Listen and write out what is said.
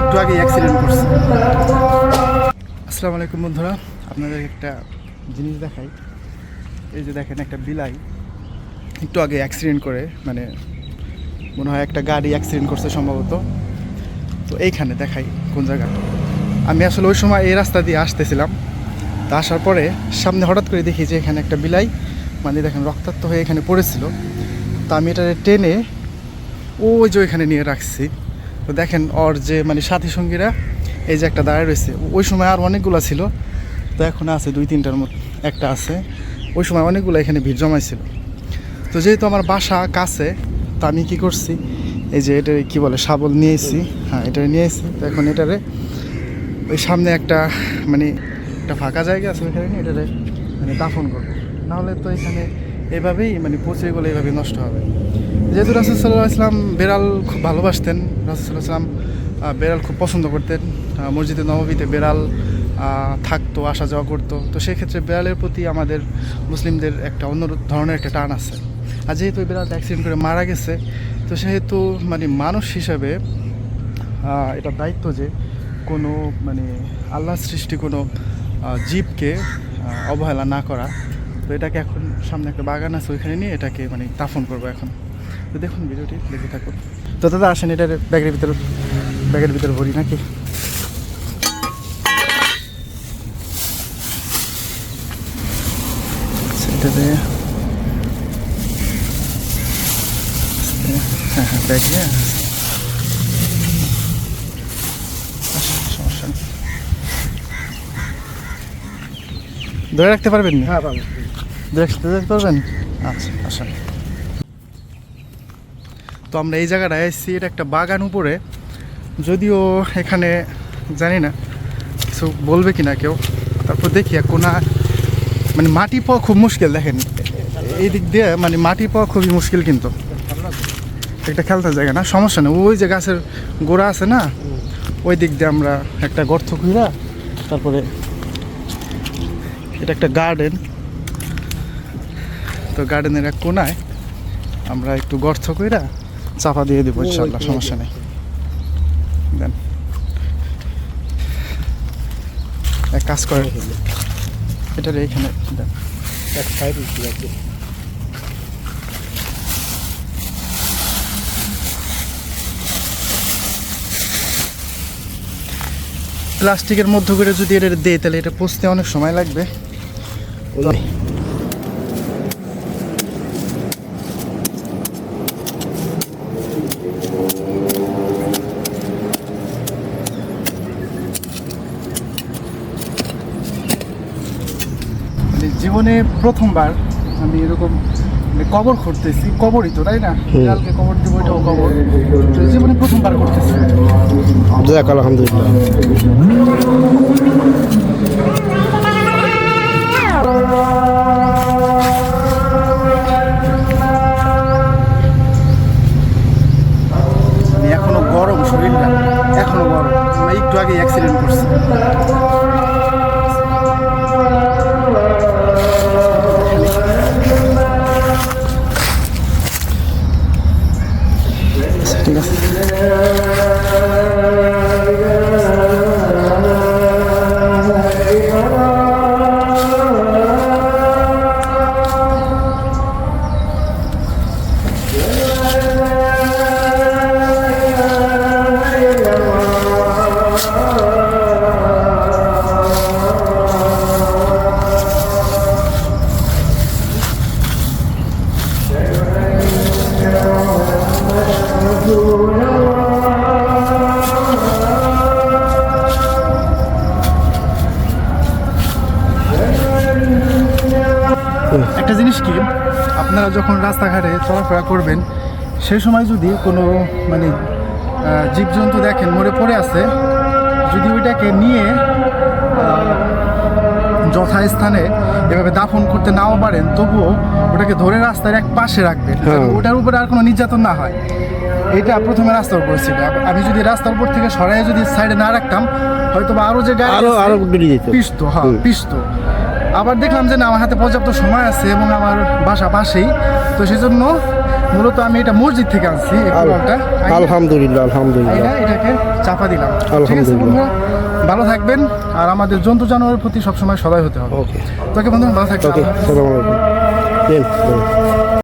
একটু আগে অ্যাক্সিডেন্ট করছে। আসসালামু আলাইকুম বন্ধুরা, আপনাদের একটা জিনিস দেখাই। এই যে দেখেন একটা বিলাই, একটু আগে অ্যাক্সিডেন্ট করে মানে মনে হয় একটা গাড়ি অ্যাক্সিডেন্ট করছে সম্ভবত। তো এইখানে দেখাই কোন জায়গা আমি আসলে ওই সময় এই রাস্তা দিয়ে আসতেছিলাম। তা আসার পরে সামনে হঠাৎ করে দেখি যে এখানে একটা বিলাই মানে দেখেন রক্তাক্ত হয়ে এখানে পড়েছিল। তা আমি এটা টেনে ওই যে ওইখানে নিয়ে রাখছি। তো দেখেন ওর যে মানে সাথী সঙ্গীরা, এই যে একটা দাঁড়ায় রয়েছে, ওই সময় আর অনেকগুলো ছিল। তো এখন আছে দুই তিনটার মতো, একটা আছে। ওই সময় অনেকগুলো এখানে ভিড় জমাইছিল। তো যেহেতু আমার বাসা কাছে, তো আমি কী করছি, এই যে এটা কি বলে, শাবল নিয়েছি। হ্যাঁ এটা নিয়েছি। তো এখন এটারে ওই সামনে একটা মানে একটা ফাঁকা জায়গা আছে ওইখানে নিয়ে এটারে মানে দাফন করব। নাহলে তো এখানে এভাবেই মানে পচে গেলে এভাবেই নষ্ট হবে। যেহেতু রাসুল সাল্লাহ ইসলাম বেড়াল খুব ভালোবাসতেন, রাসুল সাল্লাহ ইসলাম বেড়াল খুব পছন্দ করতেন। মসজিদে নবমীতে বেড়াল থাকতো, আসা যাওয়া করতো। তো সেক্ষেত্রে বেড়ালের প্রতি আমাদের মুসলিমদের একটা অন্য ধরনের একটা টান আছে। আর যেহেতু ওই বেড়ালটা অ্যাক্সিডেন্ট করে মারা গেছে, তো সেহেতু মানে মানুষ হিসাবে এটা দায়িত্ব যে কোনো মানে আল্লাহ সৃষ্টি কোনো জীবকে অবহেলা না করা। তো এটাকে এখন সামনে একটা বাগান আছে, ওইখানে নিয়ে এটাকে মানে দাফন করব এখন। তো দেখুন ভিডিওটি দেখে থাকুন। তো দাদা আসেন এটার ব্যাগের ভিতরে ব্যাগের ভিতরে ভরি নাকি? সেটাতে হ্যাঁ হ্যাঁ ব্যাগ নিয়ে সমস্যা নেই। ধরে রাখতে পারবেন না? হ্যাঁ ধরে রাখতে পারবেন? আচ্ছা আসেন। তো আমরা এই জায়গাটায় এসেছি, এটা একটা বাগান উপরে। যদিও এখানে জানি না কিছু বলবে কি না কেউ। তারপর দেখি কোনা মানে মাটি পাওয়া খুব মুশকিল, দেখেন। এই দিক দিয়ে মানে মাটি পাওয়া খুবই মুশকিল কিন্তু। একটা খেলতে জায়গা না, সমস্যা নেই। ওই যে গাছের গোড়া আছে না, ওই দিক দিয়ে আমরা একটা গর্ত খুঁড়া তারপরে এটা একটা গার্ডেন তো গার্ডেনের এক কোনায় আমরা একটু গর্ত কইরা চাপা দিয়ে দেবো ইনশাল্লাহ সমস্যা নেই। দেন। এক কাজ করে এটার এইখানে দেন। এক সাইড প্লাস্টিকের মধ্য করে যদি এটা দেয় তাহলে এটা পচতে অনেক সময় লাগবে। জীবনে প্রথমবার আমি এরকম মানে কবর খুঁড়তেছি কবরই তো তাই না? কালকে কবর দিব এটাও কবর। জীবনে প্রথমবার করতেছি। যাক আলহামদুলিল্লাহ। এখনও গরম শরীরটা এখনও গরম। মানে একটু আগে অ্যাক্সিডেন্ট করছে। আচ্ছা, ঠিক আছে একটা জিনিস কি, আপনারা যখন রাস্তাঘাটে চলাফেরা করবেন, সেই সময় যদি কোনো মানে জীবজন্তু দেখেন, মরে পড়ে আছে, যদি ওইটাকে নিয়ে যথাস্থানে এভাবে দাফন করতে নাও পারেন তবুও ওটাকে ধরে রাস্তার এক পাশে রাখবেন হ্যাঁ। ওটার উপরে আর কোনো নির্যাতন না হয়। এটা প্রথমে রাস্তার উপর ছিল। আমি যদি রাস্তার উপর থেকে সরাই যদি সাইডে না রাখতাম হয়তো বা আরও যে গাড়ি আরও পিসতো হ্যাঁ। পিসতো আবার দেখলাম যে না আমার হাতে পর্যাপ্ত সময় আছে এবং আমার বাসা পাশেই। তো সেই জন্য মূলত আমি এটা মসজিদ থেকে আনছি আলহামদুলিল্লাহ আলহামদুলিল্লাহ। এটাকে চাপা দিলাম। আলহামদুলিল্লাহ। ভালো থাকবেন আর আমাদের জন্তু জানোয়ারের প্রতি সবসময় সদয় হতে হবে। ওকে। তোকে বন্ধু ভালো থাকবে